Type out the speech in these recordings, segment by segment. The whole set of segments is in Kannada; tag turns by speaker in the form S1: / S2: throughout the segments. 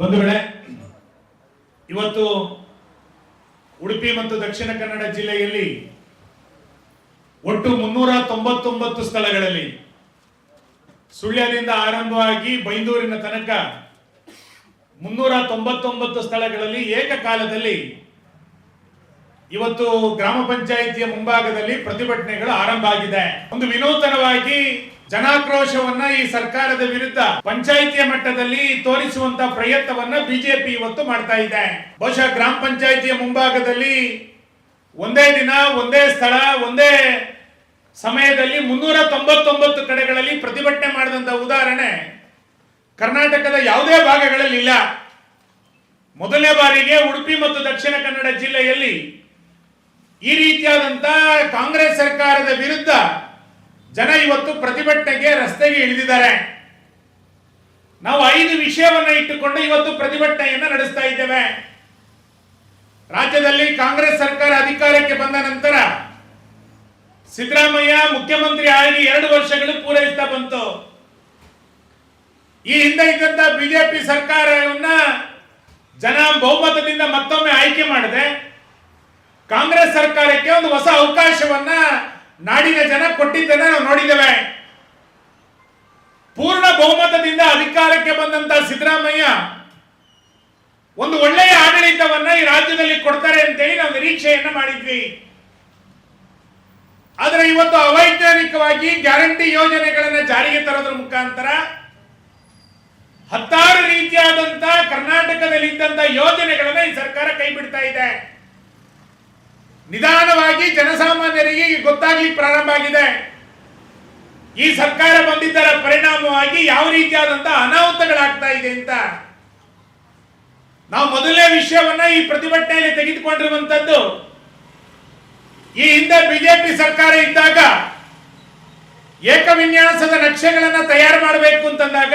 S1: ಬಂಧುಗಳೇ, ಇವತ್ತು ಉಡುಪಿ ಮತ್ತು ದಕ್ಷಿಣ ಕನ್ನಡ ಜಿಲ್ಲೆಯಲ್ಲಿ ಒಟ್ಟು ಮುನ್ನೂರ ತೊಂಬತ್ತೊಂಬತ್ತು ಸ್ಥಳಗಳಲ್ಲಿ ಸುಳ್ಯದಿಂದ ಆರಂಭವಾಗಿ ಬೈಂದೂರಿನ ತನಕ ಮುನ್ನೂರ ತೊಂಬತ್ತೊಂಬತ್ತು ಸ್ಥಳಗಳಲ್ಲಿ ಏಕಕಾಲದಲ್ಲಿ ಇವತ್ತು ಗ್ರಾಮ ಪಂಚಾಯಿತಿಯ ಮುಂಭಾಗದಲ್ಲಿ ಪ್ರತಿಭಟನೆಗಳು ಆರಂಭ ಆಗಿದೆ. ಒಂದು ವಿನೂತನವಾಗಿ ಜನಾಕ್ರೋಶವನ್ನ ಈ ಸರ್ಕಾರದ ವಿರುದ್ಧ ಪಂಚಾಯಿತಿಯ ಮಟ್ಟದಲ್ಲಿ ತೋರಿಸುವಂತ ಪ್ರಯತ್ನವನ್ನ ಬಿಜೆಪಿ ಇವತ್ತು ಮಾಡ್ತಾ ಇದೆ. ಬಹುಶಃ ಗ್ರಾಮ ಪಂಚಾಯಿತಿಯ ಮುಂಭಾಗದಲ್ಲಿ ಒಂದೇ ದಿನ, ಒಂದೇ ಸ್ಥಳ, ಒಂದೇ ಸಮಯದಲ್ಲಿ ಮುನ್ನೂರ ತೊಂಬತ್ತೊಂಬತ್ತು ಕಡೆಗಳಲ್ಲಿ ಪ್ರತಿಭಟನೆ ಮಾಡಿದಂತ ಉದಾಹರಣೆ ಕರ್ನಾಟಕದ ಯಾವುದೇ ಭಾಗಗಳಲ್ಲಿ ಇಲ್ಲ. ಮೊದಲನೇ ಬಾರಿಗೆ ಉಡುಪಿ ಮತ್ತು ದಕ್ಷಿಣ ಕನ್ನಡ ಜಿಲ್ಲೆಯಲ್ಲಿ ಈ ರೀತಿಯಾದಂತ ಕಾಂಗ್ರೆಸ್ ಸರ್ಕಾರದ ವಿರುದ್ಧ ಜನ ಇವತ್ತು ಪ್ರತಿಭಟನೆಗೆ ರಸ್ತೆಗೆ ಇಳಿದಿದ್ದಾರೆ. ನಾವು ಐದು ವಿಷಯವನ್ನ ಇಟ್ಟುಕೊಂಡು ಇವತ್ತು ಪ್ರತಿಭಟನೆಯನ್ನ ನಡೆಸ್ತಾ ಇದ್ದೇವೆ. ರಾಜ್ಯದಲ್ಲಿ ಕಾಂಗ್ರೆಸ್ ಸರ್ಕಾರ ಅಧಿಕಾರಕ್ಕೆ ಬಂದ ನಂತರ ಸಿದ್ದರಾಮಯ್ಯ ಮುಖ್ಯಮಂತ್ರಿ ಆಗಿ ಎರಡು ವರ್ಷಗಳು ಪೂರೈಸ್ತಾ ಬಂತು. ಈ ಹಿಂದೆ ಇದ್ದಂತ ಬಿಜೆಪಿ ಸರ್ಕಾರವನ್ನ ಜನ ಬಹುಮತದಿಂದ ಮತ್ತೊಮ್ಮೆ ಆಯ್ಕೆ ಮಾಡಿದೆ. ಕಾಂಗ್ರೆಸ್ ಸರ್ಕಾರಕ್ಕೆ ಒಂದು ಹೊಸ ಅವಕಾಶವನ್ನ ನಾಡಿನ ಜನ ಕೊಟ್ಟಿದ್ದನ್ನ ನಾವು ನೋಡಿದ್ದೇವೆ. ಪೂರ್ಣ ಬಹುಮತದಿಂದ ಅಧಿಕಾರಕ್ಕೆ ಬಂದಂತ ಸಿದ್ದರಾಮಯ್ಯ ಒಂದು ಒಳ್ಳೆಯ ಆಡಳಿತವನ್ನ ಈ ರಾಜ್ಯದಲ್ಲಿ ಕೊಡ್ತಾರೆ ಅಂತೇಳಿ ನಾವು ನಿರೀಕ್ಷೆಯನ್ನ ಮಾಡಿದ್ವಿ. ಆದರೆ ಇವತ್ತು ಅವೈಜ್ಞಾನಿಕವಾಗಿ ಗ್ಯಾರಂಟಿ ಯೋಜನೆಗಳನ್ನ ಜಾರಿಗೆ ತರೋದ್ರ ಮುಖಾಂತರ ಹತ್ತಾರು ರೀತಿಯಾದಂತ ಕರ್ನಾಟಕದಲ್ಲಿ ಇದ್ದಂತ ಯೋಜನೆಗಳನ್ನ ಈ ಸರ್ಕಾರ ಕೈ ಬಿಡ್ತಾ ಇದೆ. ನಿಧಾನವಾಗಿ ಜನಸಾಮಾನ್ಯರಿಗೆ ಗೊತ್ತಾಗ್ಲಿಕ್ಕೆ ಪ್ರಾರಂಭ ಆಗಿದೆ. ಈ ಸರ್ಕಾರ ಬಂದಿದ್ದರ ಪರಿಣಾಮವಾಗಿ ಯಾವ ರೀತಿಯಾದಂತಹ ಅನಾಹುತಗಳಾಗ್ತಾ ಇದೆ ಅಂತ ನಾವು ಮೊದಲನೇ ವಿಷಯವನ್ನ ಈ ಪ್ರತಿಭಟನೆಯಲ್ಲಿ ತೆಗೆದುಕೊಂಡಿರುವಂತದ್ದು, ಈ ಹಿಂದೆ ಬಿಜೆಪಿ ಸರ್ಕಾರ ಇದ್ದಾಗ ಏಕವಿನ್ಯಾಸದ ನಕ್ಷೆಗಳನ್ನ ತಯಾರು ಮಾಡಬೇಕು ಅಂತಂದಾಗ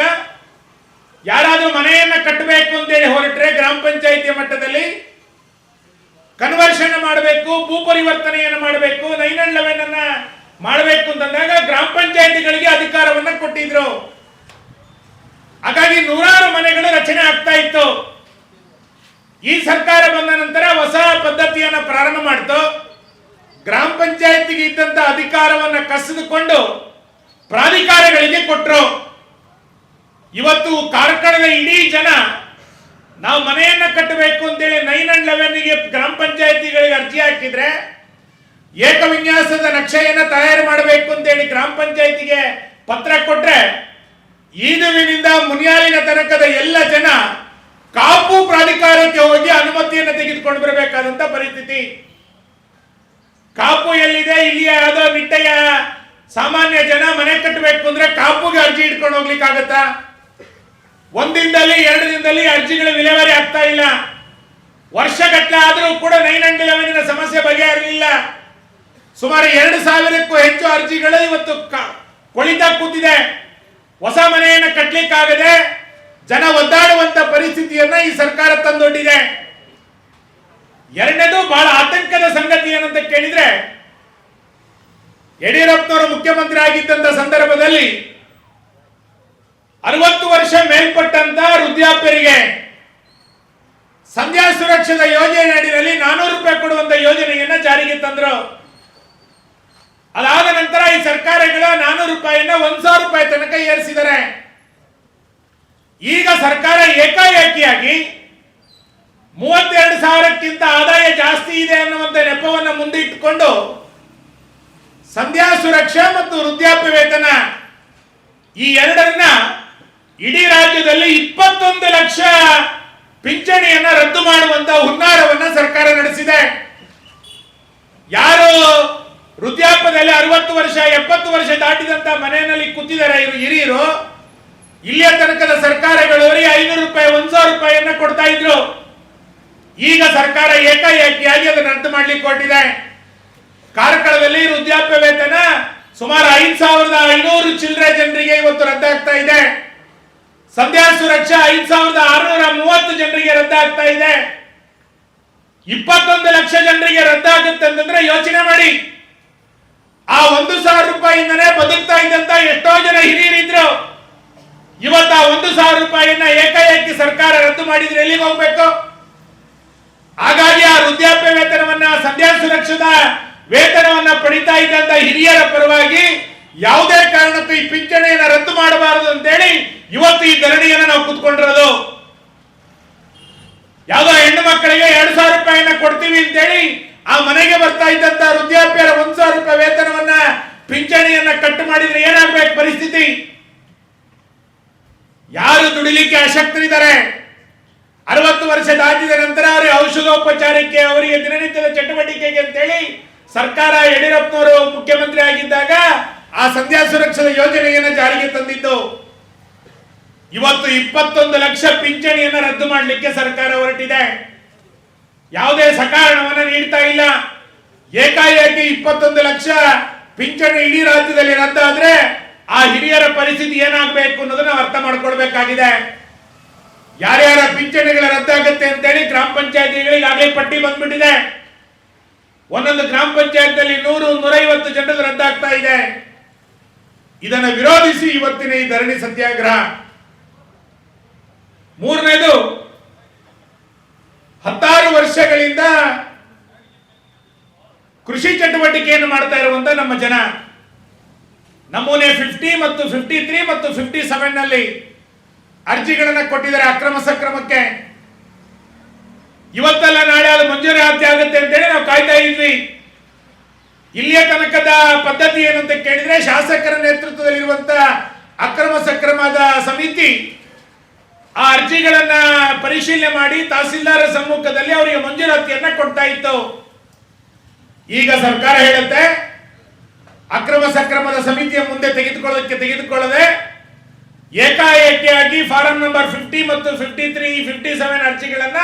S1: ಯಾರಾದರೂ ಮನೆಯನ್ನ ಕಟ್ಟಬೇಕು ಅಂತೇಳಿ ಹೊರಟ್ರೆ ಗ್ರಾಮ ಪಂಚಾಯಿತಿಯ ಮಟ್ಟದಲ್ಲಿ ಕನ್ವರ್ಷನ್ ಮಾಡಬೇಕು, ಭೂ ಪರಿವರ್ತನೆಯನ್ನು ಮಾಡಬೇಕು ನೈನ್ ಮಾಡಬೇಕು ಅಂತಂದಾಗ ಗ್ರಾಮ ಪಂಚಾಯಿತಿಗಳಿಗೆ ಅಧಿಕಾರವನ್ನ ಕೊಟ್ಟಿದ್ರು. ಹಾಗಾಗಿ ನೂರಾರು ಮನೆಗಳು ರಚನೆ ಆಗ್ತಾ ಇತ್ತು. ಈ ಸರ್ಕಾರ ಬಂದ ನಂತರ ಹೊಸ ಪದ್ಧತಿಯನ್ನ ಪ್ರಾರಂಭ ಮಾಡ್ತು. ಗ್ರಾಮ ಪಂಚಾಯತಿಗೆ ಇದ್ದಂತ ಅಧಿಕಾರವನ್ನ ಕಸಿದುಕೊಂಡು ಪ್ರಾಧಿಕಾರಗಳಿಗೆ ಕೊಟ್ಟರು ಇವತ್ತು ಕಾರ್ಕಳದ ಇಡೀ ಜನ ನಾವು ಮನೆಯನ್ನ ಕಟ್ಟಬೇಕು ಅಂತೇಳಿ ನೈನ್ ಅಂಡ್ ಲೆವೆನ್ಗೆ ಗ್ರಾಮ ಪಂಚಾಯತಿಗಳಿಗೆ ಅರ್ಜಿ ಹಾಕಿದ್ರೆ ಏಕವಿನ್ಯಾಸದ ನಕ್ಷೆಯನ್ನ ತಯಾರು ಮಾಡಬೇಕು ಅಂತೇಳಿ ಗ್ರಾಮ ಪಂಚಾಯತಿಗೆ ಪತ್ರ ಕೊಟ್ರೆ ಈದುವಿನಿಂದ ಮುನಿಯಾಲಿನ ತನಕದ ಎಲ್ಲ ಜನ ಕಾಪು ಪ್ರಾಧಿಕಾರಕ್ಕೆ ಹೋಗಿ ಅನುಮತಿಯನ್ನು ತೆಗೆದುಕೊಂಡು ಬರಬೇಕಾದಂತ ಪರಿಸ್ಥಿತಿ. ಕಾಪು ಎಲ್ಲಿದೆ ಇಲ್ಲಿ ಯಾವುದೋ ನಿಟ್ಟೆಯ ಸಾಮಾನ್ಯ ಜನ ಮನೆ ಕಟ್ಟಬೇಕು ಅಂದ್ರೆ ಕಾಪುಗೆ ಅರ್ಜಿ ಇಟ್ಕೊಂಡು ಹೋಗ್ಲಿಕ್ಕೆ ಒಂದಿನದಲ್ಲಿ, ಎರಡು ದಿನದಲ್ಲಿ ಅರ್ಜಿಗಳ ವಿಲೇವಾರಿ ಆಗ್ತಾ ಇಲ್ಲ. ವರ್ಷಗಟ್ಟಲೆ ಆದರೂ ಕೂಡ ನೈನ್ ಅಂಡ್ ಇಲೆವೆನ್ ಸಮಸ್ಯೆ ಬಗೆಹರಲಿಲ್ಲ. ಸುಮಾರು ಎರಡು ಸಾವಿರಕ್ಕೂ ಹೆಚ್ಚು ಅರ್ಜಿಗಳು ಇವತ್ತು ಕೊಳಿತಾ ಕೂತಿದೆ. ಹೊಸ ಮನೆಯನ್ನು ಕಟ್ಟಲಿಕ್ಕಾಗದೆ ಜನ ಒದ್ದಾಡುವಂತ ಪರಿಸ್ಥಿತಿಯನ್ನ ಈ ಸರ್ಕಾರ ತಂದೊಡ್ಡಿದೆ. ಎರಡನೇದು ಬಹಳ ಆತಂಕದ ಸಂಗತಿ ಏನಂತ ಕೇಳಿದ್ರೆ, ಯಡಿಯೂರಪ್ಪನವರು ಮುಖ್ಯಮಂತ್ರಿ ಆಗಿದ್ದಂತ ಸಂದರ್ಭದಲ್ಲಿ ಅರವತ್ತು ವರ್ಷ ಮೇಲ್ಪಟ್ಟಂತ ವೃದ್ಧಾಪ್ಯರಿಗೆ ಸಂಧ್ಯಾ ಸುರಕ್ಷದ ಯೋಜನೆ ಅಡಿಯಲ್ಲಿ ನಾನೂರು ರೂಪಾಯಿ ಕೊಡುವಂತ ಯೋಜನೆಯನ್ನ ಜಾರಿಗೆ ತಂದ್ರು. ಅದಾದ ನಂತರ ಈ ಸರ್ಕಾರಗಳ ನಾನೂರು ರೂಪಾಯಿನ ಒಂದ್ ಸಾವಿರ ರೂಪಾಯಿ ತನಕ ಏರಿಸಿದ್ದಾರೆ. ಈಗ ಸರ್ಕಾರ ಏಕಾಏಕಿಯಾಗಿ ಮೂವತ್ತೆರಡು ಸಾವಿರಕ್ಕಿಂತ ಆದಾಯ ಜಾಸ್ತಿ ಇದೆ ಅನ್ನುವಂತ ನೆಪವನ್ನು ಮುಂದೆ ಇಟ್ಟುಕೊಂಡು ಸಂಧ್ಯಾ ಸುರಕ್ಷಾ ಮತ್ತು ವೃದ್ಧಾಪ್ಯ ವೇತನ ಈ ಎರಡನ್ನ ಇಡೀ ರಾಜ್ಯದಲ್ಲಿ ಇಪ್ಪತ್ತೊಂದು ಲಕ್ಷ ಪಿಂಚಣಿಯನ್ನ ರದ್ದು ಮಾಡುವಂತ ಹುನ್ನಾರವನ್ನ ಸರ್ಕಾರ ನಡೆಸಿದೆ. ಯಾರು ವೃದ್ಧಾಪದಲ್ಲಿ ಅರವತ್ತು ವರ್ಷ, ಎಪ್ಪತ್ತು ವರ್ಷ ದಾಟಿದಂತ ಮನೆಯಲ್ಲಿ ಕೂತಿದ್ದಾರೆ ಇವರು ಹಿರಿಯರು. ಇಲ್ಲಿಯ ತನಕದ ಸರ್ಕಾರಗಳು ಅವರಿಗೆ ಐನೂರು ರೂಪಾಯಿ, ಒಂದ್ ಸಾವಿರ ರೂಪಾಯಿಯನ್ನ ಕೊಡ್ತಾ ಇದ್ರು. ಈಗ ಸರ್ಕಾರ ಏಕಾಏಕಿಯಾಗಿ ಅದನ್ನು ರದ್ದು ಮಾಡ್ಲಿಕ್ಕೆ ಕೊಟ್ಟಿದೆ ಕಾರ್ಕಳದಲ್ಲಿ ವೃದ್ಧಾಪ್ಯ ವೇತನ ಸುಮಾರು ಐದು ಸಾವಿರದ ಐನೂರು ಚಿಲ್ಲರೆ ಜನರಿಗೆ ಇವತ್ತು ರದ್ದಾಗ್ತಾ ಇದೆ. ಸಂಧ್ಯಾ ಸುರಕ್ಷಾ ಐದು ಸಾವಿರದ ಆರುನೂರ ಮೂವತ್ತು ಜನರಿಗೆ ರದ್ದಾಗ್ತಾ ಇದೆ. ಇಪ್ಪತ್ತೊಂದು ಲಕ್ಷ ಜನರಿಗೆ ರದ್ದಾಗುತ್ತೆ ಅಂತಂದ್ರೆ ಯೋಚನೆ ಮಾಡಿ. ಆ ಒಂದು ಸಾವಿರ ರೂಪಾಯಿಂದನೇ ಬದುಕ್ತಾ ಇದ್ದಂತ ಎಷ್ಟೋ ಜನ ಹಿರಿಯರಿದ್ರು. ಇವತ್ತು ಆ ಒಂದು ಸಾವಿರ ರೂಪಾಯಿಯನ್ನ ಏಕಾಏಕಿ ಸರ್ಕಾರ ರದ್ದು ಮಾಡಿದ್ರೆ ಎಲ್ಲಿಗೆ ಹೋಗ್ಬೇಕು? ಹಾಗಾಗಿ ಆ ವೃದ್ಧಾಪ್ಯ ವೇತನವನ್ನ ಸಂಧ್ಯಾ ಸುರಕ್ಷಿತ ವೇತನವನ್ನ ಪಡಿತಾ ಇದ್ದಂತ ಹಿರಿಯರ ಪರವಾಗಿ ಯಾವುದೇ ಕಾರಣಕ್ಕೂ ಈ ಪಿಂಚಣಿಯನ್ನು ರದ್ದು ಮಾಡಬಾರದು ಅಂತೇಳಿ ಇವತ್ತು ಈ ಧರಣಿಯನ್ನು ನಾವು ಕೂತ್ಕೊಂಡಿರೋದು. ಯಾವುದೋ ಹೆಣ್ಣು ಮಕ್ಕಳಿಗೆ ಎರಡ್ ಸಾವಿರ ರೂಪಾಯಿಯನ್ನ ಕೊಡ್ತೀವಿ ಅಂತೇಳಿ ಆ ಮನೆಗೆ ಬರ್ತಾ ಇದ್ದಂತ ವೃದ್ಧಾಪ್ಯರ ಒಂದ್ ಸಾವಿರ ರೂಪಾಯಿ ವೇತನವನ್ನ ಪಿಂಚಣಿಯನ್ನ ಕಟ್ ಮಾಡಿದ್ರೆ ಏನಾಗ್ಬೇಕು ಪರಿಸ್ಥಿತಿ? ಯಾರು ದುಡಿಲಿಕ್ಕೆ ಅಶಕ್ತರಿದ್ದಾರೆ ಅರವತ್ತು ವರ್ಷ ದಾಟಿದ ನಂತರ ಅವರಿಗೆ ಔಷಧೋಪಚಾರಕ್ಕೆ, ಅವರಿಗೆ ದಿನನಿತ್ಯದ ಚಟುವಟಿಕೆಗೆ ಅಂತೇಳಿ ಸರ್ಕಾರ ಯಡಿಯೂರಪ್ಪನವರು ಮುಖ್ಯಮಂತ್ರಿ ಆಗಿದ್ದಾಗ ಆ ಸಂಧ್ಯಾ ಸುರಕ್ಷದ ಯೋಜನೆಯನ್ನು ಜಾರಿಗೆ ತಂದಿದ್ದು ಇವತ್ತು ಇಪ್ಪತ್ತೊಂದು ಲಕ್ಷ ಪಿಂಚಣಿಯನ್ನ ರದ್ದು ಮಾಡಲಿಕ್ಕೆ ಸರ್ಕಾರ ಹೊರಟಿದೆ. ಯಾವುದೇ ಸಕಾರಣವನ್ನ ನೀಡ್ತಾ ಇಲ್ಲ. ಏಕಾಏಕಿ ಇಪ್ಪತ್ತೊಂದು ಲಕ್ಷ ಪಿಂಚಣಿ ಇಡೀ ರಾಜ್ಯದಲ್ಲಿ ರದ್ದಾದ್ರೆ ಆ ಹಿರಿಯರ ಪರಿಸ್ಥಿತಿ ಏನಾಗಬೇಕು ಅನ್ನೋದನ್ನ ನಾವು ಅರ್ಥ ಮಾಡ್ಕೊಳ್ಬೇಕಾಗಿದೆ. ಯಾರ್ಯಾರ ಪಿಂಚಣಿಗಳ ರದ್ದಾಗುತ್ತೆ ಅಂತೇಳಿ ಗ್ರಾಮ ಪಂಚಾಯತಿಗಳಿಗೆ ಈಗಾಗಲೇ ಪಟ್ಟಿ ಬಂದ್ಬಿಟ್ಟಿದೆ. ಒಂದೊಂದು ಗ್ರಾಮ ಪಂಚಾಯತ್ನಲ್ಲಿ ನೂರು ನೂರೈವತ್ತು ಜನರದ್ದು ರದ್ದಾಗ್ತಾ ಇದೆ. ಇದನ್ನು ವಿರೋಧಿಸಿ ಇವತ್ತಿನ ಈ ಧರಣಿ ಸತ್ಯಾಗ್ರಹ. ಮೂರನೇದು, ಹತ್ತಾರು ವರ್ಷಗಳಿಂದ ಕೃಷಿ ಚಟುವಟಿಕೆಯನ್ನು ಮಾಡ್ತಾ ಇರುವಂತ ನಮ್ಮ ಜನ. ನಮೂನೆ ಫಿಫ್ಟಿ ಮತ್ತು ಫಿಫ್ಟಿ ತ್ರೀ ಮತ್ತು ಫಿಫ್ಟಿ ಸೆವೆನ್ನಲ್ಲಿ ಅರ್ಜಿಗಳನ್ನು ಕೊಟ್ಟಿದ್ದಾರೆ ಅಕ್ರಮ ಸಕ್ರಮಕ್ಕೆ. ಇವತ್ತಲ್ಲ ನಾಳೆ ಅದು ಮಂಜೂರಾತಿ ಆಗುತ್ತೆ ಅಂತೇಳಿ ನಾವು ಕಾಯ್ತಾ ಇದ್ವಿ. ಇಲ್ಲಿಯ ತನಕದ ಪದ್ಧತಿ ಏನಂತ ಕೇಳಿದ್ರೆ ಶಾಸಕರ ನೇತೃತ್ವದಲ್ಲಿರುವಂತ ಅಕ್ರಮ ಸಕ್ರಮದ ಸಮಿತಿ ಆ ಅರ್ಜಿಗಳನ್ನ ಪರಿಶೀಲನೆ ಮಾಡಿ ತಹಸೀಲ್ದಾರ ಸಮ್ಮುಖದಲ್ಲಿ ಅವರಿಗೆ ಮಂಜೂರಾತಿಯನ್ನ ಕೊಡ್ತಾ ಇತ್ತು. ಈಗ ಸರ್ಕಾರ ಹೇಳುತ್ತೆ, ಅಕ್ರಮ ಸಕ್ರಮದ ಸಮಿತಿಯ ಮುಂದೆ ತೆಗೆದುಕೊಳ್ಳೋದಕ್ಕೆ ತೆಗೆದುಕೊಳ್ಳದೆ ಏಕಾಏಕಿಯಾಗಿ ಫಾರಂ ನಂಬರ್ ಫಿಫ್ಟಿ ಮತ್ತು ಫಿಫ್ಟಿ ತ್ರೀ, ಫಿಫ್ಟಿ ಸೆವೆನ್ ಅರ್ಜಿಗಳನ್ನ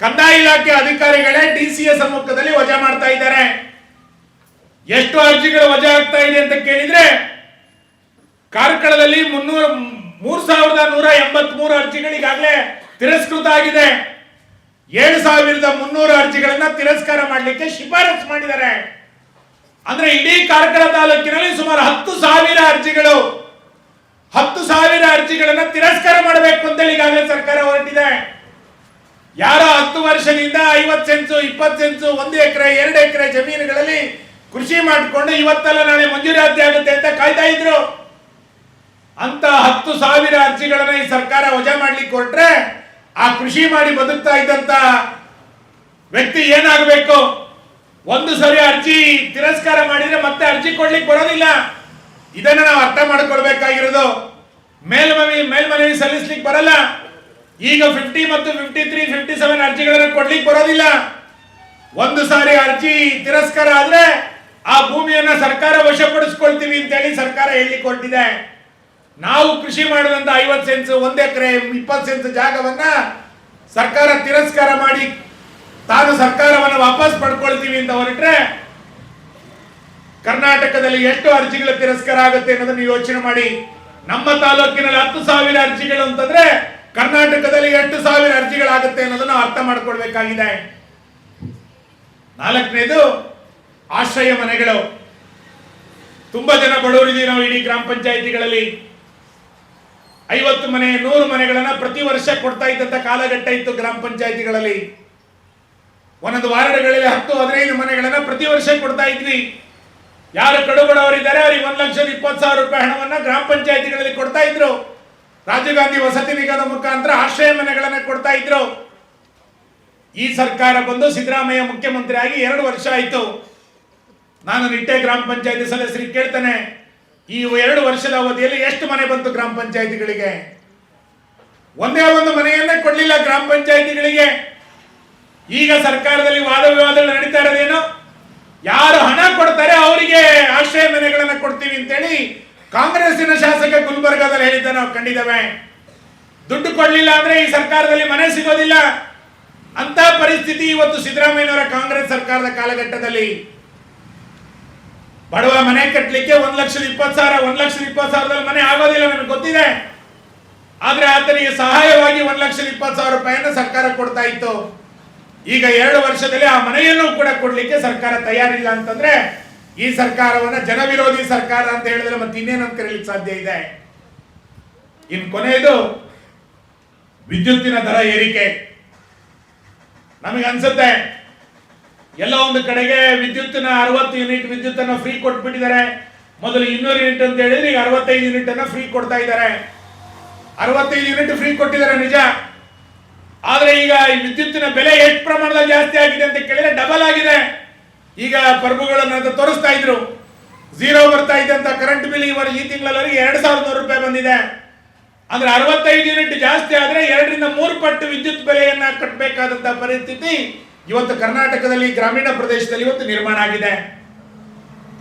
S1: ಕಂದಾಯ ಇಲಾಖೆ ಅಧಿಕಾರಿಗಳೇ ಡಿಸಿಎ ಸಮ್ಮುಖದಲ್ಲಿ ವಜಾ ಮಾಡ್ತಾ ಇದ್ದಾರೆ. ಎಷ್ಟು ಅರ್ಜಿಗಳು ವಜಾ ಆಗ್ತಾ ಇದೆ ಅಂತ ಕೇಳಿದ್ರೆ ಕಾರ್ಕಳದಲ್ಲಿ ಮುನ್ನೂರ, ಮೂರ್ ಸಾವಿರದ ನೂರ ಎಂಬತ್ ಮೂರು ಅರ್ಜಿಗಳಿಗಾಗಲೇ ತಿರಸ್ಕೃತ ಆಗಿದೆ. ಏಳು ಸಾವಿರದ ಮುನ್ನೂರ ಅರ್ಜಿಗಳನ್ನ ತಿರಸ್ಕಾರ ಮಾಡಲಿಕ್ಕೆ ಶಿಫಾರಸು ಮಾಡಿದ್ದಾರೆ. ಅಂದ್ರೆ ಇಡೀ ಕಾರ್ಕಳ ತಾಲೂಕಿನಲ್ಲಿ ಸುಮಾರು ಹತ್ತು ಸಾವಿರ ಅರ್ಜಿಗಳು, ಹತ್ತು ಸಾವಿರ ಅರ್ಜಿಗಳನ್ನ ತಿರಸ್ಕಾರ ಮಾಡಬೇಕು ಅಂತೇಳಿ ಈಗಾಗಲೇ ಸರ್ಕಾರ ಹೊರಟಿದೆ. ಯಾರೋ ಹತ್ತು ವರ್ಷದಿಂದ ಐವತ್ತು ಸೆನ್ಸು ಇಪ್ಪತ್ತು ಸೆನ್ಸು ಒಂದು ಎಕರೆ, ಎರಡು ಎಕರೆ ಜಮೀನುಗಳಲ್ಲಿ ಕೃಷಿ ಮಾಡಿಕೊಂಡು ಇವತ್ತಲ್ಲ ನಾಳೆ ಮಂಜೂರಾತಿ ಆಗುತ್ತೆ ಅಂತ ಕಾಯ್ತಾ ಇದ್ರು. ಅಂತ ಹತ್ತು ಸಾವಿರ ಅರ್ಜಿಗಳನ್ನ ಈ ಸರ್ಕಾರ ವಜಾ ಮಾಡ್ಲಿಕ್ಕೆ ಕೊಟ್ರೆ ಆ ಕೃಷಿ ಮಾಡಿ ಬದುಕ್ತಾ ಇದ್ದಂತ ವ್ಯಕ್ತಿ ಏನಾಗಬೇಕು? ಒಂದು ಸರಿ ಅರ್ಜಿ ತಿರಸ್ಕಾರ ಮಾಡಿದ್ರೆ ಮತ್ತೆ ಅರ್ಜಿ ಕೊಡ್ಲಿಕ್ಕೆ ಬರೋದಿಲ್ಲ. ಇದನ್ನ ನಾವು ಅರ್ಥ ಮಾಡ್ಕೊಳ್ಬೇಕಾಗಿರೋದು. ಮೇಲ್ಮನವಿ ಮೇಲ್ಮನವಿ ಸಲ್ಲಿಸ್ಲಿಕ್ಕೆ ಬರಲ್ಲ. ಈಗ ಫಿಫ್ಟಿ ಮತ್ತು ಫಿಫ್ಟಿ ತ್ರೀ ಫಿಫ್ಟಿ ಸೆವೆನ್ ಅರ್ಜಿಗಳನ್ನ ಕೊಡ್ಲಿಕ್ಕೆ ಬರೋದಿಲ್ಲ. ಒಂದು ಸಾರಿ ಅರ್ಜಿ ತಿರಸ್ಕಾರ ಆದ್ರೆ ಆ ಭೂಮಿಯನ್ನ ಸರ್ಕಾರ ವಶಪಡಿಸ್ಕೊಳ್ತೀವಿ ಅಂತೇಳಿ ಸರ್ಕಾರ ಹೇಳಲಿಕ್ಕೆ ಹೊರಟಿದೆ ನಾವು ಕೃಷಿ ಮಾಡಿದಂತ ಐವತ್ತು ಸೆನ್ಸ್ ಒಂದ್ ಎಕರೆ, ಇಪ್ಪತ್ತು ಸೆನ್ಸ್ ಜಾಗವನ್ನ ಸರ್ಕಾರ ತಿರಸ್ಕಾರ ಮಾಡಿ ತಾನು ಸರ್ಕಾರವನ್ನು ವಾಪಸ್ ಪಡ್ಕೊಳ್ತೀವಿ ಅಂತ ಹೊರಟ್ರೆ ಕರ್ನಾಟಕದಲ್ಲಿ ಎಷ್ಟು ಅರ್ಜಿಗಳು ತಿರಸ್ಕಾರ ಆಗುತ್ತೆ ಅನ್ನೋದನ್ನ ಯೋಚನೆ ಮಾಡಿ. ನಮ್ಮ ತಾಲೂಕಿನಲ್ಲಿ ಹತ್ತು ಸಾವಿರ ಅರ್ಜಿಗಳು ಅಂತಂದ್ರೆ ಕರ್ನಾಟಕದಲ್ಲಿ ಎಷ್ಟು ಸಾವಿರ ಅರ್ಜಿಗಳಾಗುತ್ತೆ ಅನ್ನೋದನ್ನ ಅರ್ಥ ಮಾಡ್ಕೊಳ್ಬೇಕಾಗಿದೆ. ನಾಲ್ಕನೇದು ಆಶ್ರಯ ಮನೆಗಳು. ತುಂಬಾ ಜನ ಬಡವರಿದ್ದೀವಿ ನಾವು ಇಡೀ ಗ್ರಾಮ ಪಂಚಾಯಿತಿಗಳಲ್ಲಿ. ಐವತ್ತು ಮನೆ, ನೂರು ಮನೆಗಳನ್ನ ಪ್ರತಿ ವರ್ಷ ಕೊಡ್ತಾ ಇದ್ದಂತ ಕಾಲಘಟ್ಟ ಇತ್ತು ಗ್ರಾಮ ಪಂಚಾಯಿತಿಗಳಲ್ಲಿ. ಒಂದೊಂದು ವಾರಗಳಲ್ಲಿ ಹತ್ತು, ಹದಿನೈದು ಮನೆಗಳನ್ನ ಪ್ರತಿ ವರ್ಷ ಕೊಡ್ತಾ ಇದ್ವಿ. ಯಾರು ಕಡುಬಡವರಿದ್ದಾರೆ, ಅವರಿಗೆ ಒಂದ್ ಲಕ್ಷದ ಇಪ್ಪತ್ತು ಸಾವಿರ ರೂಪಾಯಿ ಹಣವನ್ನ ಗ್ರಾಮ ಪಂಚಾಯಿತಿಗಳಲ್ಲಿ ಕೊಡ್ತಾ ಇದ್ರು. ರಾಜೀವ್ ಗಾಂಧಿ ವಸತಿ ನಿಗಮದ ಮುಖಾಂತರ ಆಶ್ರಯ ಮನೆಗಳನ್ನ ಕೊಡ್ತಾ ಇದ್ರು. ಈ ಸರ್ಕಾರ ಬಂದು ಸಿದ್ದರಾಮಯ್ಯ ಮುಖ್ಯಮಂತ್ರಿ ಆಗಿ ಎರಡು ವರ್ಷ ಆಯಿತು. ನಾನು ನಿಟ್ಟೆ ಗ್ರಾಮ ಪಂಚಾಯತಿ ಸದಸ್ಯರಿಗೆ ಕೇಳ್ತೇನೆ, ಈ ಎರಡು ವರ್ಷದ ಅವಧಿಯಲ್ಲಿ ಎಷ್ಟು ಮನೆ ಬಂತು ಗ್ರಾಮ ಪಂಚಾಯತಿಗಳಿಗೆ? ಒಂದೇ ಒಂದು ಮನೆಯನ್ನೇ ಕೊಡಲಿಲ್ಲ ಗ್ರಾಮ ಪಂಚಾಯತಿಗಳಿಗೆ. ಈಗ ಸರ್ಕಾರದಲ್ಲಿ ವಾದ ವಿವಾದಗಳು ನಡೀತಾ ಇರೋದೇನು? ಯಾರು ಹಣ ಕೊಡ್ತಾರೆ ಅವರಿಗೆ ಆಶ್ರಯ ಮನೆಗಳನ್ನ ಕೊಡ್ತೀವಿ ಅಂತೇಳಿ ಕಾಂಗ್ರೆಸ್ಸಿನ ಶಾಸಕ ಗುಲ್ಬರ್ಗಾದಲ್ಲಿ ಹೇಳಿದ್ದ ನಾವು ಕಂಡಿದ್ದೇವೆ. ದುಡ್ಡು ಕೊಡ್ಲಿಲ್ಲ ಅಂದ್ರೆ ಈ ಸರ್ಕಾರದಲ್ಲಿ ಮನೆ ಸಿಗೋದಿಲ್ಲ. ಅಂತ ಪರಿಸ್ಥಿತಿ ಇವತ್ತು ಸಿದ್ದರಾಮಯ್ಯನವರ ಕಾಂಗ್ರೆಸ್ ಸರ್ಕಾರದ ಕಾಲಘಟ್ಟದಲ್ಲಿ. ಬಡವ ಮನೆ ಕಟ್ಟಲಿಕ್ಕೆ ಒಂದ್ ಲಕ್ಷದ ಇಪ್ಪತ್ತು ಸಾವಿರ, ಒಂದ್ ಲಕ್ಷದ ಇಪ್ಪತ್ತು ಸಾವಿರದಲ್ಲಿ ಮನೆ ಆಗೋದಿಲ್ಲ ನನಗೆ ಗೊತ್ತಿದೆ. ಆದ್ರೆ ಆತನಿಗೆ ಸಹಾಯವಾಗಿ ಒಂದ್ ಲಕ್ಷದ ಇಪ್ಪತ್ತು ಸಾವಿರ ರೂಪಾಯಿಯನ್ನು ಸರ್ಕಾರ ಕೊಡ್ತಾ ಇತ್ತು. ಈಗ ಎರಡು ವರ್ಷದಲ್ಲಿ ಆ ಮನೆಯನ್ನು ಕೂಡ ಕೊಡ್ಲಿಕ್ಕೆ ಸರ್ಕಾರ ತಯಾರಿಲ್ಲ ಅಂತಂದ್ರೆ ಈ ಸರ್ಕಾರವನ್ನ ಜನವಿರೋಧಿ ಸರ್ಕಾರ ಅಂತ ಹೇಳಿದ್ರೆ ಮತ್ತೆ ಇನ್ನೇನಂತ ಕರೀಲಿಕ್ಕೆ ಸಾಧ್ಯ ಇದೆ? ಇನ್ ಕೊನೆಯದು ವಿದ್ಯುತ್ತಿನ ದರ ಏರಿಕೆ. ನಮಗೆ ಅನ್ಸುತ್ತೆ ಎಲ್ಲ ಒಂದು ಕಡೆಗೆ ವಿದ್ಯುತ್ತಿನ ಅರವತ್ತು ಯೂನಿಟ್ ವಿದ್ಯುತ್ ವಿದ್ಯುತ್ತನ್ನು ಫ್ರೀ ಕೊಟ್ಬಿಟ್ಟಿದ್ದಾರೆ. ಮೊದಲು ಇನ್ನೂರು ಯೂನಿಟ್ ಅಂತ ಹೇಳಿದ್ರೆ ಈಗ ಅರವತ್ತೈದು ಯೂನಿಟ್ ಅನ್ನ ಫ್ರೀ ಕೊಡ್ತಾ ಇದ್ದಾರೆ. ಅರವತ್ತೈದು ಯೂನಿಟ್ ಫ್ರೀ ಕೊಟ್ಟಿದ್ದಾರೆ ನಿಜ. ಆದ್ರೆ ಈಗ ಈ ವಿದ್ಯುತ್ತಿನ ಬೆಲೆ ಎಷ್ಟು ಪ್ರಮಾಣದಲ್ಲಿ ಜಾಸ್ತಿ ಆಗಿದೆ ಅಂತ ಕೇಳಿದ್ರೆ ಡಬಲ್ ಆಗಿದೆ. ಈಗ ಪ್ರಭುಗಳನ್ನ ತೋರಿಸ್ತಾ ಇದ್ರು. ಝೀರೋ ಬರ್ತಾ ಇದೆ ಅಂತ ಕರೆಂಟ್ ಬಿಲ್ ಇವರು ಈ ತಿಂಗಳಲ್ಲಿ ಎರಡು ಸಾವಿರದ ನೂರು ರೂಪಾಯಿ ಬಂದಿದೆ. ಅಂದ್ರೆ ಅರವತ್ತೈದು ಯೂನಿಟ್ ಜಾಸ್ತಿ ಆದ್ರೆ ಎರಡರಿಂದ ಮೂರು ಪಟ್ಟು ವಿದ್ಯುತ್ ಬೆಲೆಯನ್ನ ಕಟ್ಟಬೇಕಾದಂತ ಪರಿಸ್ಥಿತಿ ಇವತ್ತು ಕರ್ನಾಟಕದಲ್ಲಿ ಗ್ರಾಮೀಣ ಪ್ರದೇಶದಲ್ಲಿ ಇವತ್ತು ನಿರ್ಮಾಣ ಆಗಿದೆ.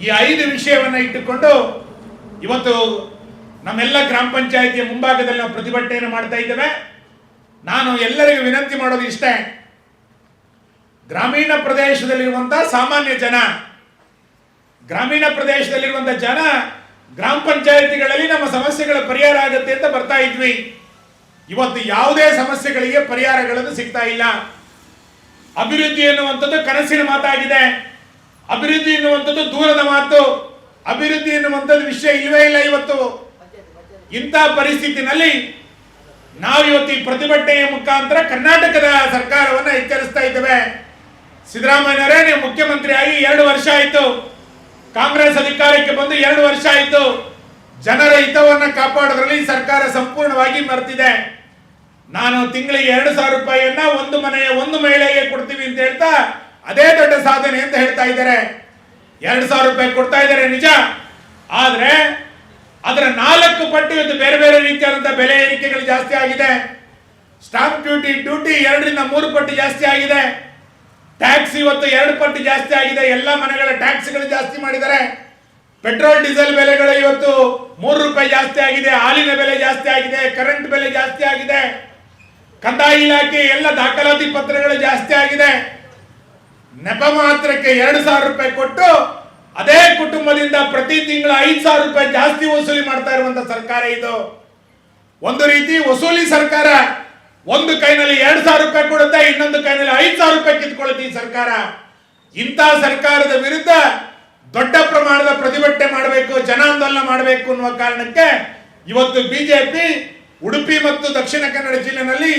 S1: ಈ ಐದು ವಿಷಯವನ್ನು ಇಟ್ಟುಕೊಂಡು ಇವತ್ತು ನಮ್ಮೆಲ್ಲ ಗ್ರಾಮ ಪಂಚಾಯಿತಿಯ ಮುಂಭಾಗದಲ್ಲಿ ನಾವು ಪ್ರತಿಭಟನೆಯನ್ನು ಮಾಡ್ತಾ ಇದ್ದೇವೆ. ನಾನು ಎಲ್ಲರಿಗೂ ವಿನಂತಿ ಮಾಡೋದು ಇಷ್ಟೇ. ಗ್ರಾಮೀಣ ಪ್ರದೇಶದಲ್ಲಿರುವಂತಹ ಸಾಮಾನ್ಯ ಜನ, ಗ್ರಾಮೀಣ ಪ್ರದೇಶದಲ್ಲಿರುವಂತಹ ಜನ ಗ್ರಾಮ ಪಂಚಾಯಿತಿಗಳಲ್ಲಿ ನಮ್ಮ ಸಮಸ್ಯೆಗಳ ಪರಿಹಾರ ಆಗುತ್ತೆ ಅಂತ ಬರ್ತಾ ಇದ್ವಿ. ಇವತ್ತು ಯಾವುದೇ ಸಮಸ್ಯೆಗಳಿಗೆ ಪರಿಹಾರಗಳನ್ನು ಸಿಗ್ತಾ ಇಲ್ಲ. ಅಭಿವೃದ್ಧಿ ಎನ್ನುವಂಥದ್ದು ಕನಸಿನ ಮಾತಾಗಿದೆ. ಅಭಿವೃದ್ಧಿ ಎನ್ನುವಂಥದ್ದು ದೂರದ ಮಾತು. ಅಭಿವೃದ್ಧಿ ಎನ್ನುವಂಥದ್ದು ವಿಷಯ ಇಲ್ಲವೇ ಇಲ್ಲ ಇವತ್ತು. ಇಂಥ ಪರಿಸ್ಥಿತಿನಲ್ಲಿ ನಾವು ಇವತ್ತು ಈ ಪ್ರತಿಭಟನೆಯ ಮುಖಾಂತರ ಕರ್ನಾಟಕದ ಸರ್ಕಾರವನ್ನ ಎಚ್ಚರಿಸ್ತಾ ಇದ್ದೇವೆ. ಸಿದ್ದರಾಮಯ್ಯನವರೇ, ನೀವು ಮುಖ್ಯಮಂತ್ರಿ ಆಗಿ ಎರಡು ವರ್ಷ ಆಯಿತು. ಕಾಂಗ್ರೆಸ್ ಅಧಿಕಾರಕ್ಕೆ ಬಂದು ಎರಡು ವರ್ಷ ಆಯಿತು. ಜನರ ಹಿತವನ್ನ ಕಾಪಾಡೋದ್ರಲ್ಲಿ ಸರ್ಕಾರ ಸಂಪೂರ್ಣವಾಗಿ ಮರೆತಿದೆ. ನಾನು ತಿಂಗಳಿಗೆ ಎರಡು ಸಾವಿರ ರೂಪಾಯಿಯನ್ನ ಒಂದು ಮನೆಯ ಒಂದು ಮಹಿಳೆಗೆ ಕೊಡ್ತೀವಿ ಅಂತ ಹೇಳ್ತಾ ಅದೇ ದೊಡ್ಡ ಸಾಧನೆ ಅಂತ ಹೇಳ್ತಾ ಇದ್ದಾರೆ. ಎರಡು ಸಾವಿರ ರೂಪಾಯಿ ಕೊಡ್ತಾ ಇದ್ದಾರೆ ನಿಜ. ಆದ್ರೆ ಅದರ ನಾಲ್ಕು ಪಟ್ಟು ಇವತ್ತು ಬೇರೆ ಬೇರೆ ರೀತಿಯಾದಂತಹ ಬೆಲೆ ಏರಿಕೆಗಳು ಜಾಸ್ತಿ ಆಗಿದೆ. ಸ್ಟಾಂಪ್ ಡ್ಯೂಟಿ ಡ್ಯೂಟಿ ಎರಡರಿಂದ ಮೂರು ಪಟ್ಟು ಜಾಸ್ತಿ ಆಗಿದೆ. ಟ್ಯಾಕ್ಸ್ ಇವತ್ತು ಎರಡು ಪಟ್ಟು ಜಾಸ್ತಿ ಆಗಿದೆ. ಎಲ್ಲ ಮನೆಗಳ ಟ್ಯಾಕ್ಸ್ಗಳು ಜಾಸ್ತಿ ಮಾಡಿದ್ದಾರೆ. ಪೆಟ್ರೋಲ್ ಡೀಸೆಲ್ ಬೆಲೆಗಳು ಇವತ್ತು ಮೂರು ರೂಪಾಯಿ ಜಾಸ್ತಿ ಆಗಿದೆ. ಹಾಲಿನ ಬೆಲೆ ಜಾಸ್ತಿ ಆಗಿದೆ. ಕರೆಂಟ್ ಬೆಲೆ ಜಾಸ್ತಿ ಆಗಿದೆ. ಕಂದಾಯ ಇಲಾಖೆ ಎಲ್ಲ ದಾಖಲಾತಿ ಪತ್ರಗಳು ಜಾಸ್ತಿ ಆಗಿದೆ. ನೆಪ ಮಾತ್ರಕ್ಕೆ ಎರಡು ಸಾವಿರ ರೂಪಾಯಿ ಕೊಟ್ಟು ಅದೇ ಕುಟುಂಬದಿಂದ ಪ್ರತಿ ತಿಂಗಳು ಐದು ಸಾವಿರ ರೂಪಾಯಿ ಜಾಸ್ತಿ ವಸೂಲಿ ಮಾಡ್ತಾ ಇರುವಂತ ಸರ್ಕಾರ ಇದು. ಒಂದು ರೀತಿ ವಸೂಲಿ ಸರ್ಕಾರ ಒಂದು ಕೈನಲ್ಲಿ ಎರಡು ಸಾವಿರ ರೂಪಾಯಿ ಕೊಡುತ್ತೆ, ಇನ್ನೊಂದು ಕೈನಲ್ಲಿ ಐದು ಸಾವಿರ ರೂಪಾಯಿ ಕಿತ್ಕೊಳ್ಳುತ್ತೆ ಈ ಸರ್ಕಾರ. ಇಂಥ ಸರ್ಕಾರದ ವಿರುದ್ಧ ದೊಡ್ಡ ಪ್ರಮಾಣದ ಪ್ರತಿಭಟನೆ ಮಾಡಬೇಕು ಜನಾಂದೋಲನ ಮಾಡಬೇಕು ಅನ್ನುವ ಕಾರಣಕ್ಕೆ ಇವತ್ತು ಬಿಜೆಪಿ ಉಡುಪಿ ಮತ್ತು ದಕ್ಷಿಣ ಕನ್ನಡ ಜಿಲ್ಲೆನಲ್ಲಿ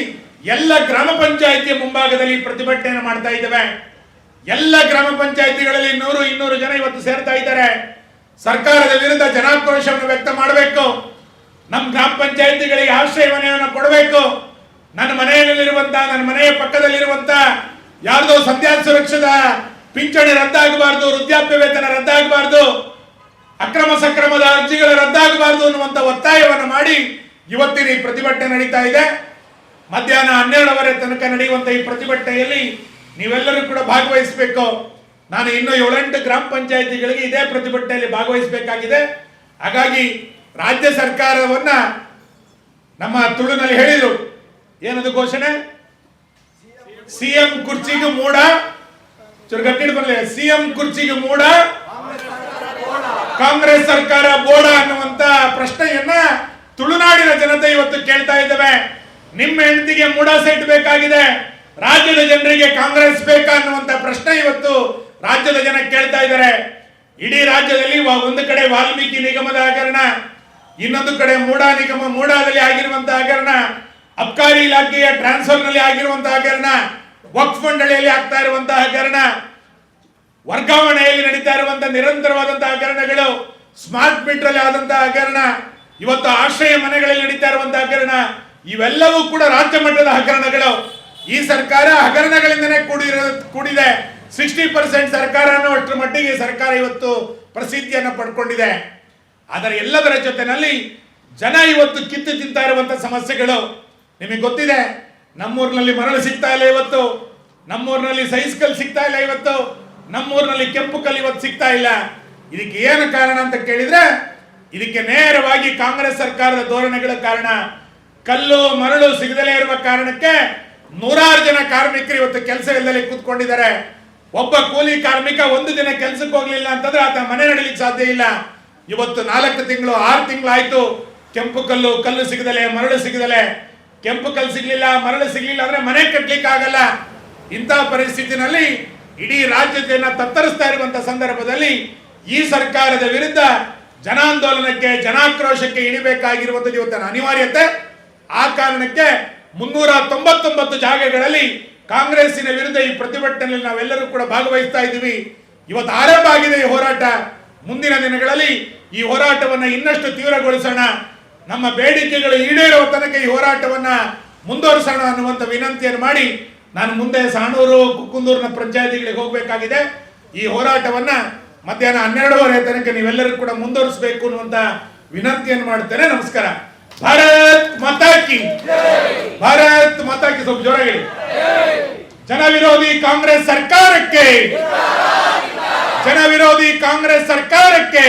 S1: ಎಲ್ಲ ಗ್ರಾಮ ಪಂಚಾಯಿತಿಯ ಮುಂಭಾಗದಲ್ಲಿ ಪ್ರತಿಭಟನೆಯನ್ನು ಮಾಡ್ತಾ ಇದ್ದೇವೆ. ಎಲ್ಲ ಗ್ರಾಮ ಪಂಚಾಯಿತಿಗಳಲ್ಲಿ ನೂರು, ಇನ್ನೂರು ಜನ ಇವತ್ತು ಸೇರ್ತಾ ಇದ್ದಾರೆ. ಸರ್ಕಾರದ ವಿರುದ್ಧ ಜನಾಕ್ರೋಶವನ್ನು ವ್ಯಕ್ತ ಮಾಡಬೇಕು. ನಮ್ಮ ಗ್ರಾಮ ಪಂಚಾಯಿತಿಗಳಿಗೆ ಆಶ್ರಯ ಮನೆಯನ್ನು ಕೊಡಬೇಕು. ನನ್ನ ಮನೆಯಲ್ಲಿರುವಂತ, ನನ್ನ ಮನೆಯ ಪಕ್ಕದಲ್ಲಿರುವಂತ ಯಾರ್ದೋ ಸಂಧ್ಯಾ ಸುರಕ್ಷದ ಪಿಂಚಣಿ ರದ್ದಾಗಬಾರ್ದು, ವೃದ್ಧಾಪ್ಯ ವೇತನ ರದ್ದಾಗಬಾರ್ದು, ಅಕ್ರಮ ಸಕ್ರಮದ ಅರ್ಜಿಗಳು ರದ್ದಾಗಬಾರ್ದು ಅನ್ನುವಂತ ಒತ್ತಾಯವನ್ನು ಮಾಡಿ ಇವತ್ತಿನ ಈ ಪ್ರತಿಭಟನೆ ನಡೀತಾ ಇದೆ. ಮಧ್ಯಾಹ್ನ ಹನ್ನೆರಡವರೆ ತನಕ ನಡೆಯುವಂತ ಈ ಪ್ರತಿಭಟನೆಯಲ್ಲಿ ನೀವೆಲ್ಲರೂ ಕೂಡ ಭಾಗವಹಿಸಬೇಕು. ನಾನು ಇನ್ನೂ ಏಳೆಂಟು ಗ್ರಾಮ ಪಂಚಾಯಿತಿಗಳಿಗೆ ಇದೇ ಪ್ರತಿಭಟನೆಯಲ್ಲಿ ಭಾಗವಹಿಸಬೇಕಾಗಿದೆ. ಹಾಗಾಗಿ ರಾಜ್ಯ ಸರ್ಕಾರವನ್ನ ನಮ್ಮ ತುಳುನಲ್ಲಿ ಹೇಳಿದ್ರು. ಏನದು ಘೋಷಣೆ? ಸಿಎಂ ಕುರ್ಚಿಗೆ ಮೂಡ. ಗಟ್ಟಿಡ್ ಗಟ್ಟಿ ಬರಲಿ. ಸಿಎಂ ಕುರ್ಚಿಗೆ ಮೂಡ. ಕಾಂಗ್ರೆಸ್ ಸರ್ಕಾರ ಬೋಡ ಅನ್ನುವಂತ ಪ್ರಶ್ನೆಯನ್ನ ತುಳುನಾಡಿನ ಜನತೆ ಇವತ್ತು ಕೇಳ್ತಾ ಇದ್ದೇವೆ. ನಿಮ್ಮ ಹೆಂಡತಿಗೆ ಮೂಡ ಸೈಟ್ ಬೇಕಾಗಿದೆ. ರಾಜ್ಯದ ಜನರಿಗೆ ಕಾಂಗ್ರೆಸ್ ಬೇಕಾ ಅನ್ನುವಂತ ಪ್ರಶ್ನೆ ಇವತ್ತು ರಾಜ್ಯದ ಜನ ಕೇಳ್ತಾ ಇದ್ದಾರೆ. ಇಡೀ ರಾಜ್ಯದಲ್ಲಿ ಒಂದು ಕಡೆ ವಾಲ್ಮೀಕಿ ನಿಗಮದ ಹಗರಣ, ಇನ್ನೊಂದು ಕಡೆ ಮೂಡಾ ನಿಗಮ, ಮೂಡಾದಲ್ಲಿ ಆಗಿರುವಂತಹ ಹಗರಣ, ಅಬ್ಕಾರಿ ಇಲಾಖೆಯ ಟ್ರಾನ್ಸ್ಫರ್ನಲ್ಲಿ ಆಗಿರುವಂತಹ ಹಗರಣ, ವಕ್ಫ್ ಮಂಡಳಿಯಲ್ಲಿ ಆಗ್ತಾ ಇರುವಂತಹ ಹಗರಣ, ವರ್ಗಾವಣೆಯಲ್ಲಿ ನಡೀತಾ ಇರುವಂತಹ ನಿರಂತರವಾದಂತಹ ಹಗರಣಗಳು, ಸ್ಮಾರ್ಟ್ ಮೀಟರ್ ಅಲ್ಲಿ ಆದಂತಹ ಹಗರಣ ಇವತ್ತು ಆಶ್ರಯ ಮನೆಗಳಲ್ಲಿ ನಡೀತಾ ಇರುವಂತಹ ಹಗರಣ, ಇವೆಲ್ಲವೂ ಕೂಡ ರಾಜ್ಯ ಮಟ್ಟದ ಹಗರಣಗಳು. ಈ ಸರ್ಕಾರ ಹಗರಣಗಳಿಂದನೇ ಕೂಡಿರೋ ಕೂಡಿದೆ. ಸಿಕ್ಸ್ಟಿ ಪರ್ಸೆಂಟ್ ಸರ್ಕಾರ ಅನ್ನುವಷ್ಟರ ಮಟ್ಟಿಗೆ ಸರ್ಕಾರ ಇವತ್ತು ಪ್ರಸಿದ್ಧಿಯನ್ನು ಪಡ್ಕೊಂಡಿದೆ. ಆದರೆ ಎಲ್ಲದರ ಜೊತೆನಲ್ಲಿ ಜನ ಇವತ್ತು ಕಿತ್ತು ತಿಂತಾ ಇರುವಂಥ ಸಮಸ್ಯೆಗಳು ನಿಮಗೆ ಗೊತ್ತಿದೆ. ನಮ್ಮೂರಿನಲ್ಲಿ ಮರಳು ಸಿಗ್ತಾ ಇಲ್ಲ ಇವತ್ತು. ನಮ್ಮೂರಿನಲ್ಲಿ ಸೈಸ್ ಕಲ್ ಸಿಗ್ತಾ ಇಲ್ಲ ಇವತ್ತು. ನಮ್ಮೂರಿನಲ್ಲಿ ಕೆಂಪು ಕಲ್ ಇವತ್ತು ಸಿಗ್ತಾ ಇಲ್ಲ. ಇದಕ್ಕೆ ಏನು ಕಾರಣ ಅಂತ ಕೇಳಿದ್ರೆ ಇದಕ್ಕೆ ನೇರವಾಗಿ ಕಾಂಗ್ರೆಸ್ ಸರ್ಕಾರದ ಧೋರಣೆಗಳ ಕಾರಣ ಕಲ್ಲು ಮರಳು ಸಿಗದಲೇ ಇರುವ ಕಾರಣಕ್ಕೆ ನೂರಾರು ಜನ ಕಾರ್ಮಿಕರು ಇವತ್ತು ಕೆಲಸ ಇಲ್ಲದೆ ಕೂತ್ಕೊಂಡಿದ್ದಾರೆ. ಒಬ್ಬ ಕೂಲಿ ಕಾರ್ಮಿಕ ಒಂದು ದಿನ ಕೆಲಸಕ್ಕೆ ಹೋಗ್ಲಿಲ್ಲ ಅಂತಂದ್ರೆ ಆತ ಮನೆ ನಡಲಿಕ್ಕೆ ಸಾಧ್ಯ ಇಲ್ಲ. ಇವತ್ತು ನಾಲ್ಕು ತಿಂಗಳು, ಆರು ತಿಂಗಳು ಆಯ್ತು ಕೆಂಪು ಕಲ್ಲು ಕಲ್ಲು ಸಿಗದಲೆ, ಮರಳು ಸಿಗದಲೆ. ಕೆಂಪು ಕಲ್ಲು ಸಿಗ್ಲಿಲ್ಲ, ಮರಳು ಸಿಗ್ಲಿಲ್ಲ ಅಂದ್ರೆ ಮನೆ ಕಟ್ಟಲಿಕ್ಕೆ ಆಗಲ್ಲ. ಇಂತಹ ಪರಿಸ್ಥಿತಿನಲ್ಲಿ ಇಡೀ ರಾಜ್ಯದ ತತ್ತರಿಸ್ತಾ ಇರುವಂತ ಸಂದರ್ಭದಲ್ಲಿ ಈ ಸರ್ಕಾರದ ವಿರುದ್ಧ ಜನಾಂದೋಲನಕ್ಕೆ, ಜನಾಕ್ರೋಶಕ್ಕೆ ಇಳಿಬೇಕಾಗಿರುವಂಥದ್ದು ಇವತ್ತಿನ ಅನಿವಾರ್ಯತೆ. ಆ ಕಾರಣಕ್ಕೆ ಮುನ್ನೂರ ತೊಂಬತ್ತೊಂಬತ್ತು ಜಾಗಗಳಲ್ಲಿ ಕಾಂಗ್ರೆಸ್ಸಿನ ವಿರುದ್ಧ ಈ ಪ್ರತಿಭಟನೆಯಲ್ಲಿ ನಾವೆಲ್ಲರೂ ಕೂಡ ಭಾಗವಹಿಸ್ತಾ ಇದ್ದೀವಿ. ಇವತ್ತು ಆರಂಭ ಆಗಿದೆ ಈ ಹೋರಾಟ. ಮುಂದಿನ ದಿನಗಳಲ್ಲಿ ಈ ಹೋರಾಟವನ್ನು ಇನ್ನಷ್ಟು ತೀವ್ರಗೊಳಿಸೋಣ. ನಮ್ಮ ಬೇಡಿಕೆಗಳು ಈಡೇರುವ ತನಕ ಈ ಹೋರಾಟವನ್ನ ಮುಂದುವರಿಸೋಣ ಅನ್ನುವಂಥ ವಿನಂತಿಯನ್ನು ಮಾಡಿ ನಾನು ಮುಂದೆ ಸಾಣೂರು, ಕುಕ್ಕುಂದೂರಿನ ಪಂಚಾಯತಿಗಳಿಗೆ ಹೋಗಬೇಕಾಗಿದೆ. ಈ ಹೋರಾಟವನ್ನ ಮಧ್ಯಾಹ್ನ ಹನ್ನೆರಡುವರೆ ತನಕ ನೀವೆಲ್ಲರೂ ಕೂಡ ಮುಂದುವರಿಸಬೇಕು ಅನ್ನುವಂತ ವಿನಂತಿಯನ್ನು ಮಾಡ್ತೇನೆ ನಮಸ್ಕಾರ. ಭಾರತ್ ಮಾತಾ ಕಿ ಭಾರತ್ ಮಾತಾ ಕಿ. ಸ್ವಲ್ಪ ಜೋರ ಹೇಳಿ. ಜನ ವಿರೋಧಿ ಕಾಂಗ್ರೆಸ್ ಸರ್ಕಾರಕ್ಕೆ. ಜನ ವಿರೋಧಿ ಕಾಂಗ್ರೆಸ್ ಸರ್ಕಾರಕ್ಕೆ.